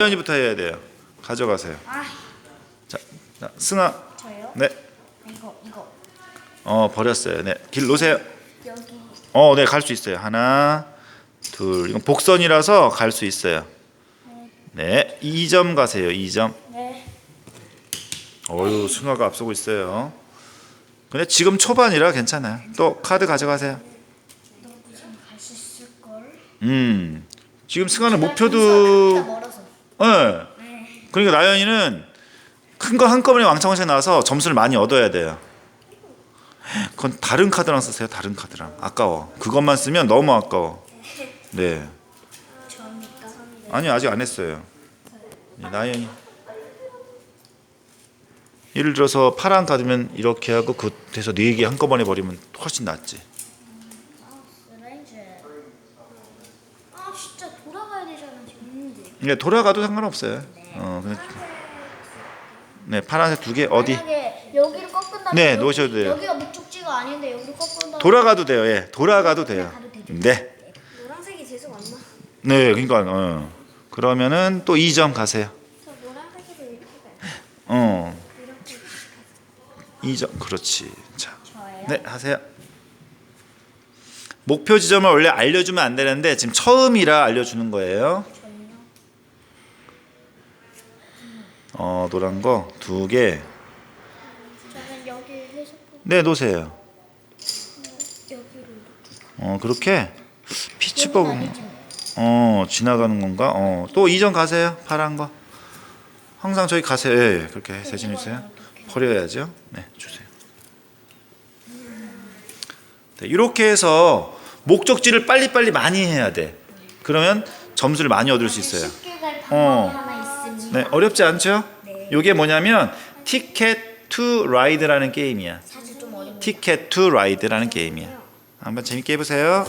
나연이부터 해야 돼요. 가져가세요. 아, 자, 자 승아. 저요? 네. 이거 이거 어 버렸어요. 네. 길 놓으세요. 여기 어, 네, 갈 수 있어요. 하나, 둘. 이건 복선이라서 갈 수 있어요. 네, 2점 가세요. 2점. 네. 어유, 승아가 앞서고 있어요. 근데 지금 초반이라 괜찮아요. 또 카드 가져가세요. 너 지금 갈수 있을 걸. 음. 지금 승아는 다 목표도. 예. 네. 그러니까 나연이는 큰 거 한꺼번에 왕창왕창 나와서 점수를 많이 얻어야 돼요. 그건 다른 카드랑 쓰세요. 다른 카드랑. 아까워. 그것만 쓰면 너무 아까워. 네. 아니 아직 안 했어요. 네, 나연이. 예를 들어서 파란 카드면 이렇게 하고 그 돼서 네 개 한꺼번에 버리면 훨씬 낫지. 아. 아, 진짜 돌아가야 되잖아 지금. 네, 돌아가도 상관없어요. 어, 그냥 네 파란색 두 개 어디 만약에 여기를 꺾은 다음에 네, 여기- 놓으셔도 돼요. 여기가 목적지가 아닌데 여기를 꺾은 다음에 돌아가도 돼요. 예, 돌아가도 돼요. 가도 되죠. 네, 노란색이 계속 안 나. 네, 그러니까 어. 그러면은 또 2점 가세요. 저 노란색이 이렇게 가요. 어, 이렇게 2점 그렇지. 자, 저예요. 네 하세요. 목표 지점을 원래 알려주면 안 되는데 지금 처음이라 알려주는 거예요. 어 노란 거 두 개. 저는 여기 네 놓으세요. 여기를 어 그렇게 피치 아니지 뭐. 어 지나가는 건가? 어또 2점 가세요. 파란 거. 항상 저기 가세요. 예, 예, 그렇게 대신해 주세요. 버려야죠. 네 주세요. 네, 이렇게 해서 목적지를 빨리빨리 많이 해야 돼. 그러면 점수를 많이 얻을 수 있어요. 쉽게 갈 방법이 어. 하나 네, 어렵지 않죠? 네. 이게 뭐냐면 티켓 투 라이드라는 게임이야. 사실 좀 어렵네요. 티켓 투 라이드라는 게임이야. 한번 재밌게 해보세요.